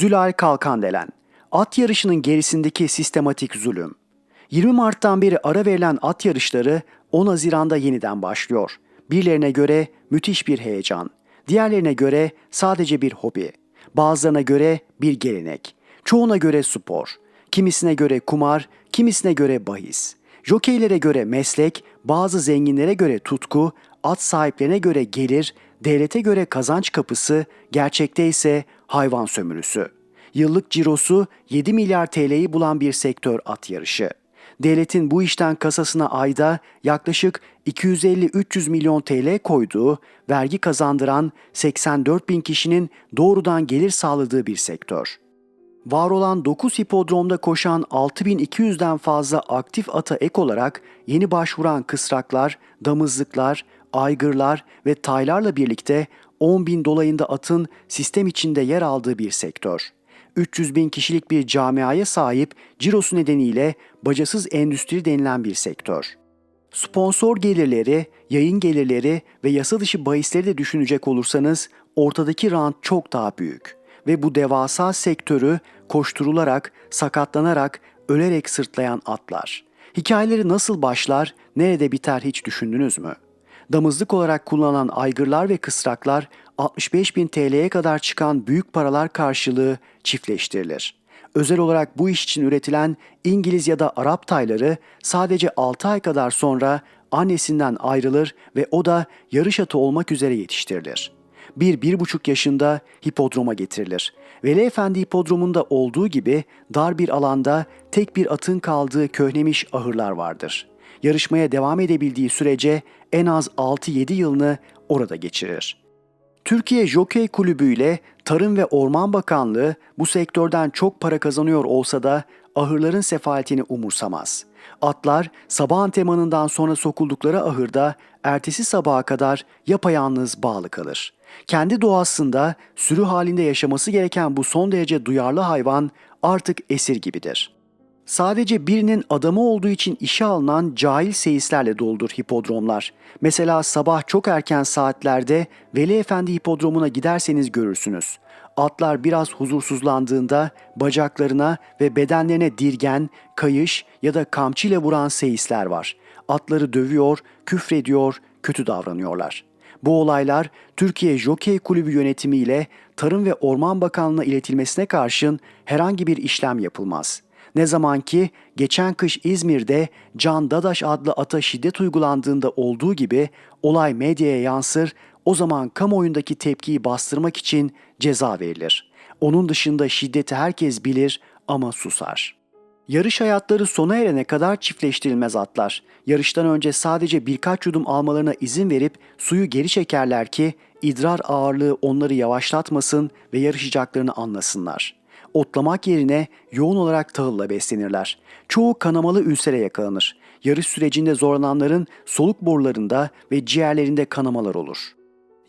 Zülal Kalkandelen, at yarışının gerisindeki sistematik zulüm. 20 Mart'tan beri ara verilen at yarışları 10 Haziran'da yeniden başlıyor. Birilerine göre müthiş bir heyecan, diğerlerine göre sadece bir hobi, bazılarına göre bir gelenek, çoğuna göre spor, kimisine göre kumar, kimisine göre bahis. Jokeylere göre meslek, bazı zenginlere göre tutku, at sahiplerine göre gelir, devlete göre kazanç kapısı, gerçekte ise hayvan sömürüsü. Yıllık cirosu 7 milyar TL'yi bulan bir sektör at yarışı. Devletin bu işten kasasına ayda yaklaşık 250-300 milyon TL koyduğu, vergi kazandıran 84 bin kişinin doğrudan gelir sağladığı bir sektör. Var olan 9 hipodromda koşan 6200'den fazla aktif ata ek olarak yeni başvuran kısraklar, damızlıklar, aygırlar ve taylarla birlikte 10 bin dolayında atın sistem içinde yer aldığı bir sektör. 300 bin kişilik bir camiaya sahip cirosu nedeniyle bacasız endüstri denilen bir sektör. Sponsor gelirleri, yayın gelirleri ve yasa dışı bahisleri de düşünecek olursanız ortadaki rant çok daha büyük ve bu devasa sektörü koşturularak, sakatlanarak, ölerek sırtlayan atlar. Hikayeleri nasıl başlar, nerede biter hiç düşündünüz mü? Damızlık olarak kullanılan aygırlar ve kısraklar 65 bin TL'ye kadar çıkan büyük paralar karşılığı çiftleştirilir. Özel olarak bu iş için üretilen İngiliz ya da Arap tayları sadece 6 ay kadar sonra annesinden ayrılır ve o da yarış atı olmak üzere yetiştirilir. Bir, bir buçuk yaşında hipodroma getirilir. Veli Efendi hipodromunda olduğu gibi dar bir alanda tek bir atın kaldığı köhnemiş ahırlar vardır. Yarışmaya devam edebildiği sürece en az 6-7 yılını orada geçirir. Türkiye Jokey Kulübü ile Tarım ve Orman Bakanlığı bu sektörden çok para kazanıyor olsa da ahırların sefaletini umursamaz. Atlar sabah antrenmanından sonra sokuldukları ahırda ertesi sabaha kadar yapayalnız bağlı kalır. Kendi doğasında sürü halinde yaşaması gereken bu son derece duyarlı hayvan artık esir gibidir. Sadece birinin adamı olduğu için işe alınan cahil seyislerle doldur hipodromlar. Mesela sabah çok erken saatlerde Veli Efendi hipodromuna giderseniz görürsünüz. Atlar biraz huzursuzlandığında bacaklarına ve bedenlerine dirgen, kayış ya da kamçıyla vuran seyisler var. Atları dövüyor, küfrediyor, kötü davranıyorlar. Bu olaylar Türkiye Jokey Kulübü yönetimiyle Tarım ve Orman Bakanlığı'na iletilmesine karşın herhangi bir işlem yapılmaz.'' Ne zaman ki geçen kış İzmir'de Can Dadaş adlı ata şiddet uygulandığında olduğu gibi olay medyaya yansır, o zaman kamuoyundaki tepkiyi bastırmak için ceza verilir. Onun dışında şiddeti herkes bilir ama susar. Yarış hayatları sona erene kadar çiftleştirilmez atlar. Yarıştan önce sadece birkaç yudum almalarına izin verip suyu geri çekerler ki idrar ağırlığı onları yavaşlatmasın ve yarışacaklarını anlasınlar.'' Otlamak yerine yoğun olarak tahılla beslenirler. Çoğu kanamalı ülsere yakalanır. Yarış sürecinde zorlananların soluk borularında ve ciğerlerinde kanamalar olur.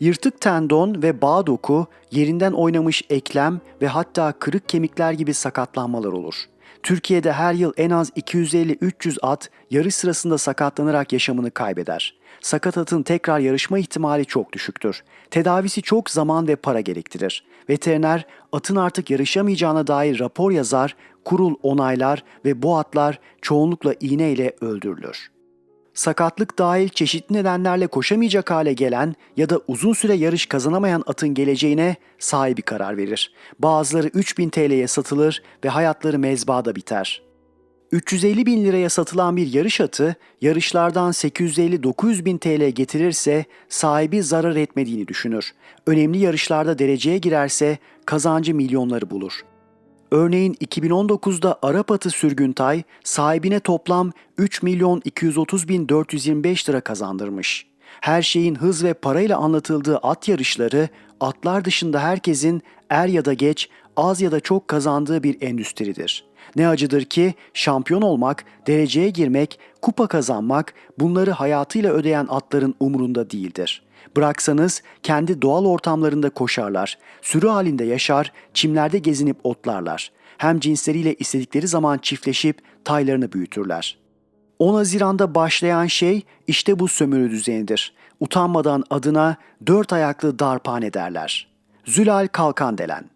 Yırtık tendon ve bağ doku, yerinden oynamış eklem ve hatta kırık kemikler gibi sakatlanmalar olur. Türkiye'de her yıl en az 250-300 at yarış sırasında sakatlanarak yaşamını kaybeder. Sakat atın tekrar yarışma ihtimali çok düşüktür. Tedavisi çok zaman ve para gerektirir. Veteriner atın artık yarışamayacağına dair rapor yazar, kurul onaylar ve bu atlar çoğunlukla iğne ile öldürülür. Sakatlık dahil çeşitli nedenlerle koşamayacak hale gelen ya da uzun süre yarış kazanamayan atın geleceğine sahibi karar verir. Bazıları 3000 TL'ye satılır ve hayatları mezbada biter. 350 bin liraya satılan bir yarış atı yarışlardan 850-900 bin TL getirirse sahibi zarar etmediğini düşünür. Önemli yarışlarda dereceye girerse kazancı milyonları bulur. Örneğin 2019'da Arap atı Sürgüntay sahibine toplam 3 milyon 230 bin 425 lira kazandırmış. Her şeyin hız ve parayla anlatıldığı at yarışları atlar dışında herkesin er ya da geç az ya da çok kazandığı bir endüstridir. Ne acıdır ki şampiyon olmak, dereceye girmek, kupa kazanmak bunları hayatıyla ödeyen atların umurunda değildir. Bıraksanız kendi doğal ortamlarında koşarlar, sürü halinde yaşar, çimlerde gezinip otlarlar. Hem cinsleriyle istedikleri zaman çiftleşip taylarını büyütürler. 10 Haziran'da başlayan şey işte bu sömürü düzenidir. Utanmadan adına dört ayaklı darphane derler. Zülal Kalkandelen